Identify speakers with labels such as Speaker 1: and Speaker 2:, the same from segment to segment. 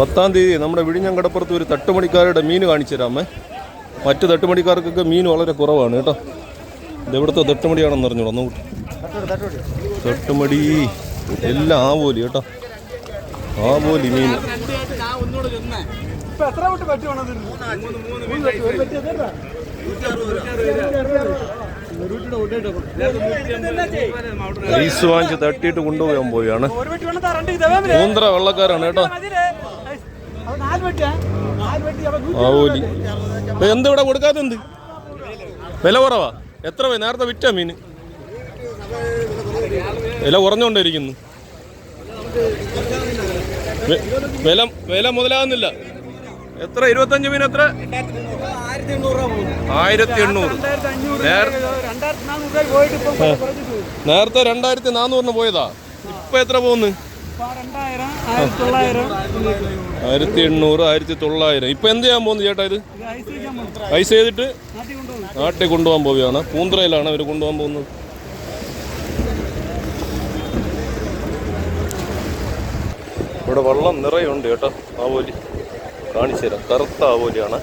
Speaker 1: പത്താം തീയതി നമ്മുടെ വിഴിഞ്ഞം കടപ്പുറത്ത് ഒരു തട്ടുമണിക്കാരുടെ മീൻ കാണിച്ചു തരാമേ. മറ്റ് തട്ടുമണിക്കാർക്കൊക്കെ മീൻ വളരെ കുറവാണ് കേട്ടോ. ഇതെവിടുത്തെ തട്ടുമടിയാണെന്ന് അറിഞ്ഞോളൂ ഒന്ന് കൂട്ടി. തട്ടുമടി എല്ലാം ആവോലി കേട്ടോ. ആവോലി മീൻ. ഐസ് വാങ്ങിച്ച് തട്ടിയിട്ട് കൊണ്ടുപോകാൻ പോവുകയാണ്. മൂന്നര വെള്ളക്കാരാണ് കേട്ടോ. ആവോലി. എന്ത് ഇവിടെ കൊടുക്കാത്ത എന്ത്? വില കുറവാ. എത്ര നേരത്തെ വിറ്റ മീൻ വില കുറഞ്ഞുകൊണ്ടിരിക്കുന്നു വെ- വില വില മുതലാകുന്നില്ല. എത്ര? ഇരുപത്തഞ്ച് മീൻ എത്ര? ആയിരത്തി എണ്ണൂറ്. നേരത്തെ രണ്ടായിരത്തി നാനൂറിന് പോയതാ. ഇപ്പൊ എത്ര പോകുന്നു?
Speaker 2: ആയിരത്തി
Speaker 1: എണ്ണൂറ് ആയിരത്തി തൊള്ളായിരം. ഇപ്പൊ എന്ത് ചെയ്യാൻ പോകുന്നു ചേട്ടാ ഇത്?
Speaker 2: ഐസ്
Speaker 1: ചെയ്തിട്ട്
Speaker 2: നാട്ടിൽ കൊണ്ടുപോകും
Speaker 1: നാട്ടിൽ കൊണ്ടുപോകാൻ പോവുകയാണ്. പൂന്തറയിലാണ് അവർ കൊണ്ടുപോകാൻ പോകുന്നത്. ഇവിടെ വെള്ളം നിറയുണ്ട് കേട്ടോ. ആവോലി കാണിച്ചു തരാം. കറുത്ത ആവോലിയാണ്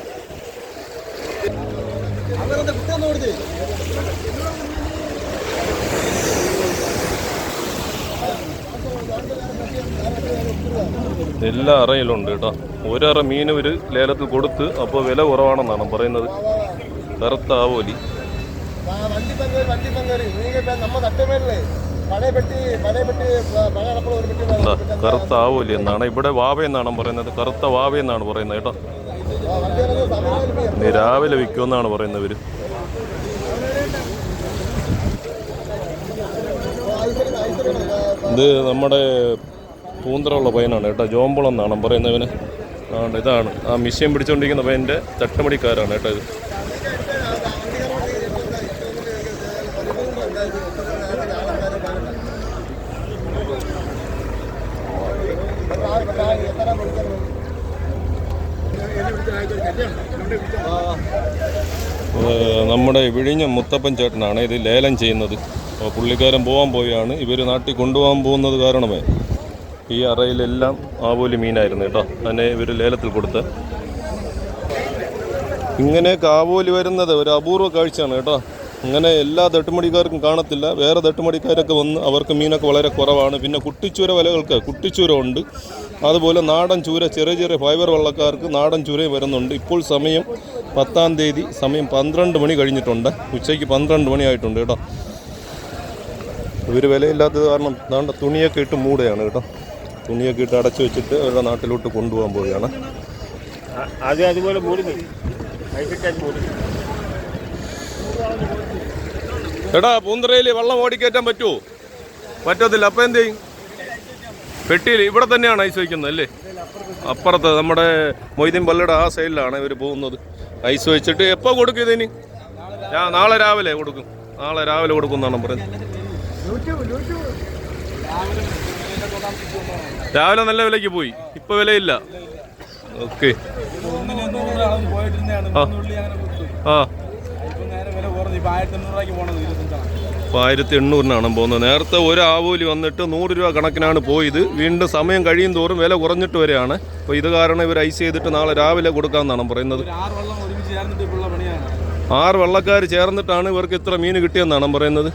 Speaker 1: എല്ലാ അറയിലും ഉണ്ട് കേട്ടോ. ഒരറ മീൻ ഒരു ലേലത്തിൽ കൊടുത്ത് അപ്പോൾ വില കുറവാണെന്നാണ് പറയുന്നത്. കറുത്താവോലി കറുത്ത ആവോലി എന്നാണ്. ഇവിടെ വാവ എന്നാണ് പറയുന്നത്. കറുത്ത വാവ എന്നാണ് പറയുന്നത് കേട്ടോ. ഇനി രാവിലെ വിൽക്കുമെന്നാണ് പറയുന്നവർ ഇത് നമ്മുടെ പൂന്തറയുള്ള പയ്യനാണ് കേട്ടോ. ജോമ്പളം എന്നാണ് പറയുന്നവന് ആണ് ഇതാണ്. ആ മിഷ്യൻ പിടിച്ചുകൊണ്ടിരിക്കുന്ന പയ്യന്റെ തട്ടമടിക്കാരാണ് കേട്ടോ ഇത്. നമ്മുടെ വിഴിഞ്ഞ മുത്തപ്പൻ ചേട്ടനാണ് ഇത് ലേലം ചെയ്യുന്നത്. അപ്പോൾ പുള്ളിക്കാരൻ പോകാൻ പോവുകയാണ് ഇവർ നാട്ടിൽ കൊണ്ടുപോകാൻ പോകുന്നത് കാരണമേ. ഈ അറയിലെല്ലാം ആവോലി മീനായിരുന്നു കേട്ടോ. അതിനെ ഇവർ ലേലത്തിൽ കൊടുത്ത്. ഇങ്ങനെ കാവോലി വരുന്നത് ഒരു അപൂർവ കാഴ്ചയാണ് കേട്ടോ. അങ്ങനെ എല്ലാ തട്ടുമടിക്കാർക്കും കാണത്തില്ല. വേറെ തട്ടുമടിക്കാരൊക്കെ വന്ന് അവർക്ക് മീനൊക്കെ വളരെ കുറവാണ്. പിന്നെ കുട്ടിച്ചൂര വലകൾക്ക് കുട്ടിച്ചൂര ഉണ്ട്. അതുപോലെ നാടൻ ചൂര ചെറിയ ചെറിയ ഫൈബർ വള്ളക്കാർക്ക് നാടൻ ചൂരയും വരുന്നുണ്ട്. ഇപ്പോൾ സമയം പത്താം തീയതി സമയം പന്ത്രണ്ട് മണി കഴിഞ്ഞിട്ടുണ്ട്. ഉച്ചയ്ക്ക് പന്ത്രണ്ട് മണിയായിട്ടുണ്ട് കേട്ടോ. ഇവർ വിലയില്ലാത്തത് കാരണം തുണിയൊക്കെ ഇട്ട് മൂടുകയാണ് കേട്ടോ. തുണിയൊക്കെ ഇട്ട് അടച്ചു വെച്ചിട്ട് അവരുടെ നാട്ടിലോട്ട് കൊണ്ടുപോകാൻ പോവുകയാണ്.
Speaker 3: അത് അതുപോലെ
Speaker 1: എടാ പൂന്തറയിൽ വെള്ളം ഓടിക്കയറ്റാൻ പറ്റുമോ പറ്റത്തില്ല. അപ്പം എന്ത് ചെയ്യും? പെട്ടിയിൽ ഇവിടെ തന്നെയാണ് ഐസ് വയ്ക്കുന്നത് അല്ലേ? അപ്പുറത്ത് നമ്മുടെ മൊയ്തീൻ പള്ളിയുടെ ആ സൈഡിലാണ് ഇവർ പോകുന്നത്. ഐസ് വെച്ചിട്ട് എപ്പോൾ കൊടുക്കും ഇതിന്? ഞാൻ നാളെ രാവിലെ കൊടുക്കും. നാളെ രാവിലെ കൊടുക്കും എന്നാണ് പറയുന്നത്. രാവിലെ നല്ല വിലയ്ക്ക് പോയി. ഇപ്പൊ വിലയില്ല. ഓക്കെ.
Speaker 2: ആയിരത്തി
Speaker 1: എണ്ണൂറിനാണ് പോകുന്നത്. നേരത്തെ ഒരു ആവൂലി വന്നിട്ട് നൂറ് രൂപ കണക്കിനാണ് പോയത്. വീണ്ടും സമയം കഴിയും തോറും വില കുറഞ്ഞിട്ട് വരെയാണ്. അപ്പോൾ ഇത് കാരണം ഇവർ ഐസ് ചെയ്തിട്ട് നാളെ രാവിലെ കൊടുക്കാമെന്നാണ് പറയുന്നത്. ആറ് വള്ളക്കാർ ചേർന്നിട്ടാണ് ഇവർക്ക് ഇത്ര മീൻ കിട്ടിയെന്നാണ് പറയുന്നത്.